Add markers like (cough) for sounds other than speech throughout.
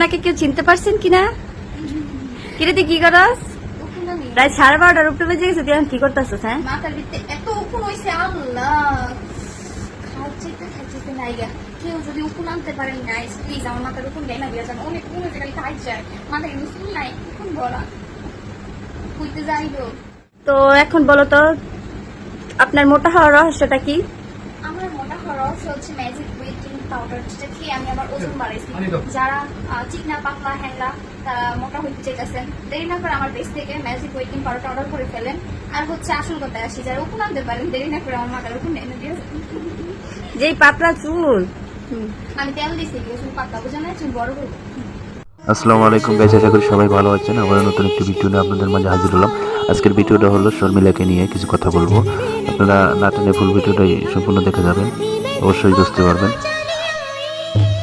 আপনাকে কেউ চিনতে পারছেন কিনা? কিরে তুই কি করস? প্রায় সাড়ে বারোটার উপরে বেজে গেছে তুই এখন কি করতেছিস হ্যাঁ? মাথার ভিতরে এত উকুন হইছে আল্লাহ। খাচ্ছিতে খাচ্ছিতে নাই গা কেউ যদি উকুন আনতে পারেন প্লিজ আমার মাথার উকুন দেয় না দিয়ে যান অনেক উকুন হয়েছে খালি খাই যায়। মাথায় কিন্তু নাই উকুন ভরা হইতে যাইলো তো এখন বলো তো আপনার মোটা হওয়ার রহস্যটা কি? আমার মোটা খরচ হচ্ছে ম্যাজিক পাউডার যেটা খেয়ে আমি আমার ওজন বাড়াইছি। যারা চিকনা পাতলা হ্যাংলা তারা মোটা হইতে চাইতেছেন দেরি না করে আমার দেশ থেকে ম্যাজিক ওয়েটিং পাউডার অর্ডার করে ফেলেন। আর হচ্ছে আসল কথায় আসি যারা উকুন আনতে পারেন দেরি না করে আমার মাথার উকুন এনে দিয়ে। যেই পাতলা চুল। আমি তেল দিছি চুল পাতলা বোঝা নাই চুল বড় করব আসসালামু আলাইকুম গাইস আশা করি সবাই ভালো আছেন। আবার নতুন একটি ভিডিও নিয়ে আপনাদের মাঝে হাজির হলাম। আজকের ভিডিওটা হলো শর্মিলাকে নিয়ে কিছু কথা বলব। আপনারা না টেনে ফুল ভিডিওটাই সম্পূর্ণ দেখে যাবেন। অবশ্যই বুঝতে পারবেন।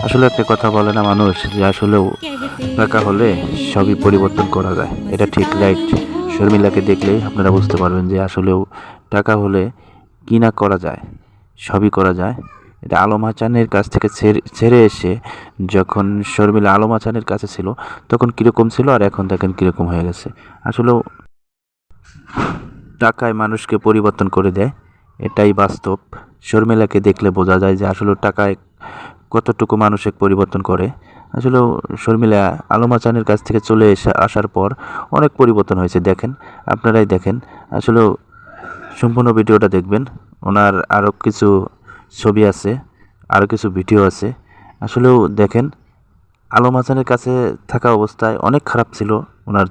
আসলে একটা কথা বলে না, মানুষ, যে আসলেও টাকা হলে সবই পরিবর্তন করা যায়। এটা ঠিক রাইট শর্মিলাকে দেখলেই আপনারা বুঝতে পারবেন যে আসলেও টাকা হলে কি না করা যায়, সবই করা যায়। এটা আলম হাসানের কাছ থেকে ছেড়ে এসে যখন শর্মিলা আলম হাসানের কাছে ছিল, তখন কীরকম ছিল আর এখন দেখেন কীরকম হয়ে গেছে। আসলেও টাকায় মানুষকে পরিবর্তন করে দেয়, এটাই বাস্তব। শর্মিলাকে দেখলে বোঝা যায় যে আসলে টাকায় কতটুকু মানসিক পরিবর্তন করে? আসলে শর্মিলা আলমা চানের কাছ থেকে চলে এসে আসার পর অনেক পরিবর্তন হয়েছে। দেখেন, আপনারাই দেখেন। আসলে সম্পূর্ণ ভিডিওটা দেখবেন। ওনার আরও কিছু ছবি আছে আরও কিছু ভিডিও আছে। আসলেও দেখেন আলম হাসানের কাছে থাকা অবস্থায় অনেক খারাপ ছিল ওনার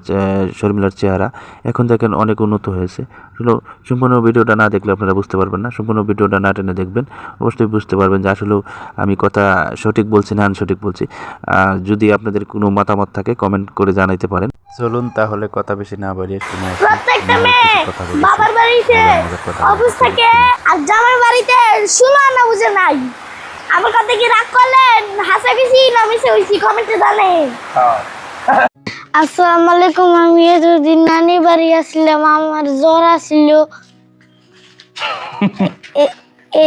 শর্মিলার চেহারা। এখন দেখেন অনেক উন্নত হয়েছে। আসলে সম্পূর্ণ ভিডিওটা না দেখলে আপনারা বুঝতে পারবেন না। সম্পূর্ণ ভিডিওটা না টেনে দেখবেন অবশ্যই বুঝতে পারবেন যে আসলেও আমি কথা সঠিক বলছি না সঠিক বলছি। যদি আপনাদের কোনো মতামত থাকে কমেন্ট করে জানাইতে পারেন। চলুন তাহলে কথা বেশি না বাড়িয়ে শুনে প্রত্যেকটা মেয়ে বাবার বাড়িতে। অফিস থেকে আর বাড়িতে শুনো না বুঝে নাই। আমার কথা কি রাগ করলেন? হাসা গেছি না মিশে হয়েছি কমেন্টে জানেন। আসসালামু আলাইকুম আমি এতদিন নানি বাড়ি আসলাম আমার জ্বর আসছিল।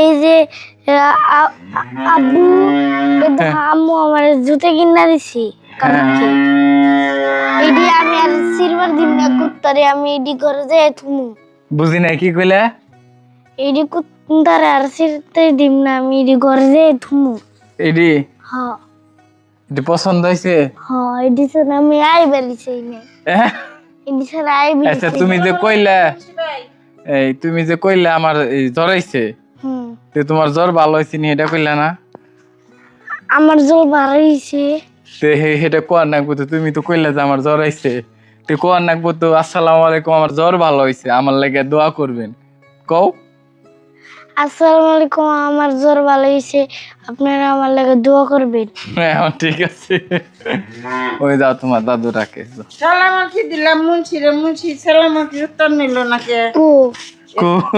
এই যে আব্বু এ আম্মু আমার জুতে কিনা দিছি কালকে এডি আমি আর সিলভার দিন না কুত্তারে আমি এডি করে যাই থুমু। বুঝি নাই কি কইলে? এডি কুত্তারে আর সিরতে দিম না আমি এডি যাই থুমু এডি? হ এডি পছন্দ হয়েছে হ এডি ছাড়া আমি আই বেরিয়েছি না এডি ছাড়া আই আচ্ছা তুমি যে কইলা এই তুমি যে কইলা আমার এই জ্বর আইছে হুম। তো তোমার জ্বর ভালো হয়েছে নি এটা কইলা না? আমার জোর বাড়াইছে তো হে- সেটা কোয়ার নাকবো তো তুমি তো কইলা যে আমার জ্বর আইছে তো কোয়ার নাকবো তো আসসালামু আলাইকুম আমার জ্বর ভালো হয়েছে আমার লাগে দোয়া করবেন। কও? আসসালামু আলাইকুম আমার জোর ভালো হয়েছে আপনারা আমার লাগে দোয়া করবেন। হ্যাঁ ঠিক আছে। ওই যাও তোমার দাদু সালামাকি দিলাম মুন্সি রে মুন্সি সালামাকি উত্তর নিল নাকি? কো।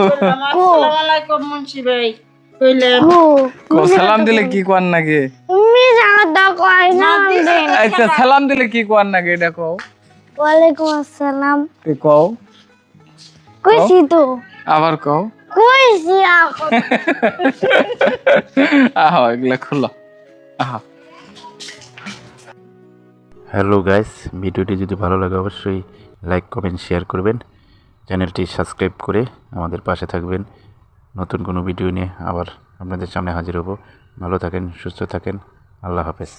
আসসালামু আলাইকুম মুন্সি ভাই। কইলে কো। সালাম দিলে কি। কোয়ার নাকি? জানা দা কয় না আচ্ছা সালাম। দিলে কি কোয়ার নাকি এটা কও? ওয়ালাইকুম আসসালাম। তুই কও? কইছি তো। আবার কও? কইছি আহ। (laughs) এগুলা খুলো। আহ। হ্যালো গাইস ভিডিওটি যদি ভালো লাগে অবশ্যই লাইক কমেন্ট শেয়ার করবেন। চ্যানেলটি সাবস্ক্রাইব করে আমাদের পাশে থাকবেন। নতুন কোনো ভিডিও নিয়ে আবার আপনাদের সামনে হাজির হব। ভালো থাকেন সুস্থ থাকেন। আল্লাহ হাফেজ।